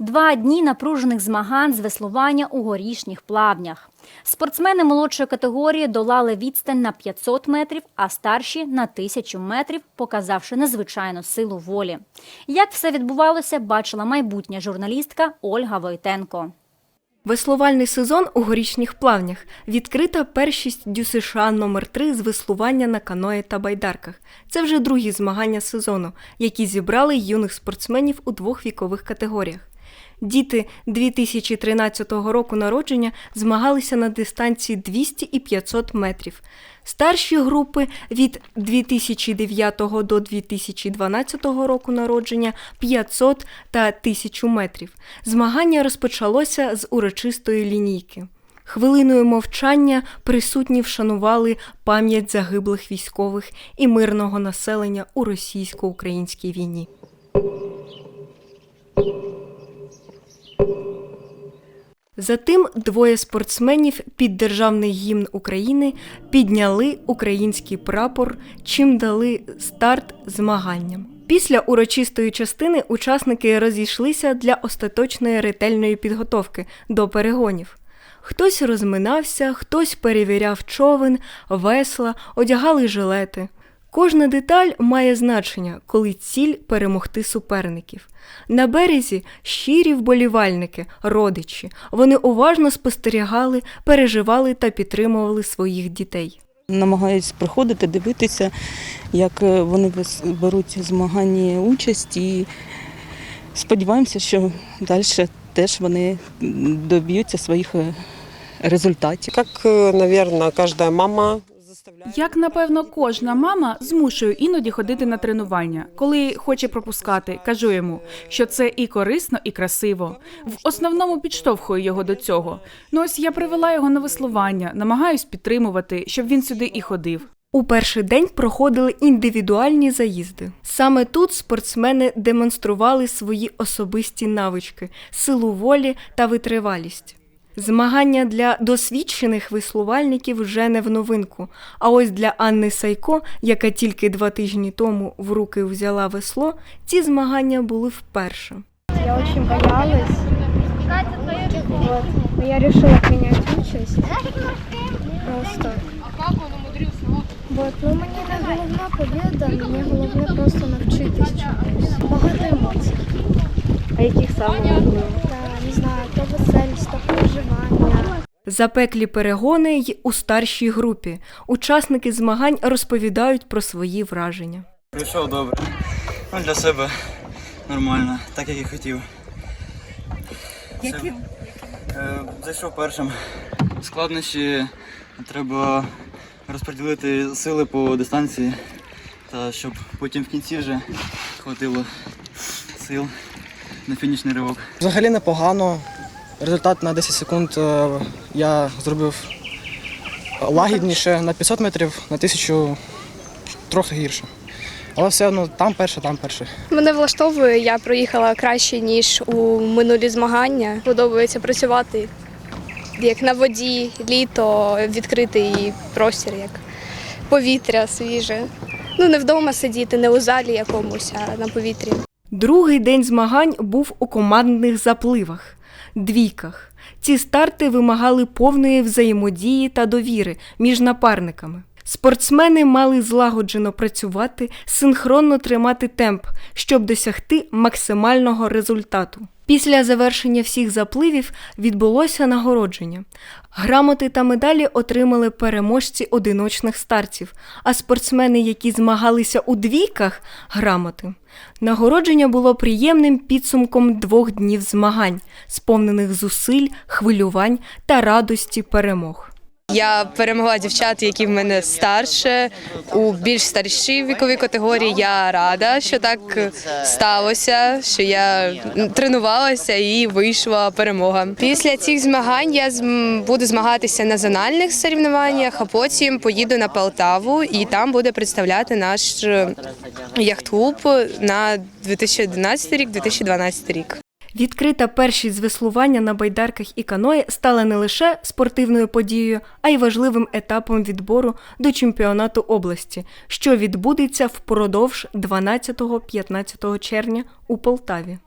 Два дні напружених змагань з веслування у горішніх плавнях. Спортсмени молодшої категорії долали відстань на 500 метрів, а старші на 1000 метрів, показавши незвичайну силу волі. Як все відбувалося, бачила майбутня журналістка Ольга Войтенко. Веслувальний сезон у горішніх плавнях. Відкрита першість ДЮСШ номер 3 з веслування на каної та байдарках. Це вже другі змагання сезону, які зібрали юних спортсменів у двох вікових категоріях. Діти 2013 року народження змагалися на дистанції 200 і 500 метрів. Старші групи від 2009 до 2012 року народження 500 та 1000 метрів. Змагання розпочалося з урочистої лінійки. Хвилиною мовчання присутні вшанували пам'ять загиблих військових і мирного населення у російсько-українській війні. Затим двоє спортсменів під державний гімн України підняли український прапор, чим дали старт змаганням. Після урочистої частини учасники розійшлися для остаточної ретельної підготовки до перегонів. Хтось розминався, хтось перевіряв човен, весла, одягали жилети. Кожна деталь має значення, коли ціль перемогти суперників. На березі щирі вболівальники, родичі. Вони уважно спостерігали, переживали та підтримували своїх дітей. Намагаюсь приходити, дивитися, як е, вони беруть в змаганні участь і сподіваємося, що далі теж вони доб'ються своїх е, результатів. Как, э, наверное, каждая мама. Як напевно кожна мама змушує іноді ходити на тренування. Коли хоче пропускати, кажу йому, що це і корисно, і красиво. В основному підштовхую його до цього. Ну ось я привела його на веслування, намагаюсь підтримувати, щоб він сюди і ходив. У перший день проходили індивідуальні заїзди. Саме тут спортсмени демонстрували свої особисті навички, силу волі та витривалість. Змагання для досвідчених веслувальників вже не в новинку. А ось для Анни Сайко, яка тільки два тижні тому в руки взяла весло, ці змагання були вперше. Я очень боялась. Вот. Я решила принять участь. Просто. Вот. Ну, мені не головна побіда, мені головне просто навчитись чомусь. Багато емоцій. А яких саме Та, не знаю, то веселість, то переживання. Запеклі перегони й у старшій групі. Учасники змагань розповідають про свої враження. Прийшов добре. Ну, для себе нормально, так як і хотів. Яким? Е, зайшов першим. Складнощі треба розподілити сили по дистанції, та щоб потім в кінці вже хватило сил на фінішний ривок. Взагалі непогано. Результат на 10 секунд е, я зробив лагідніше на 500 метрів, на 1000 трохи гірше. Але все одно там перше, там перше. Мене влаштовує, я проїхала краще, ніж у минулі змагання. Подобається працювати як на воді, літо, відкритий простір, як повітря свіже. Ну, не вдома сидіти, не у залі якомусь, а на повітрі. Другий день змагань був у командних запливах двійках. Ці старти вимагали повної взаємодії та довіри між напарниками. Спортсмени мали злагоджено працювати, синхронно тримати темп, щоб досягти максимального результату. Після завершення всіх запливів відбулося нагородження. Грамоти та медалі отримали переможці одиночних старців, а спортсмени, які змагалися у двійках, грамоти. Нагородження було приємним підсумком двох днів змагань, сповнених зусиль, хвилювань та радості перемог. Я перемогла дівчат, які в мене старше у більш старшій віковій категорії. Я рада, що так сталося, що я тренувалася і вийшла перемога. Після цих змагань я буду змагатися на зональних соревнованнях, а потім поїду на Полтаву і там буде представляти наш яхт-клуб на 2011 рік, 2012 рік. Відкрита першість з веслування на байдарках і каної стала не лише спортивною подією, а й важливим етапом відбору до чемпіонату області, що відбудеться впродовж 12-15 червня у Полтаві.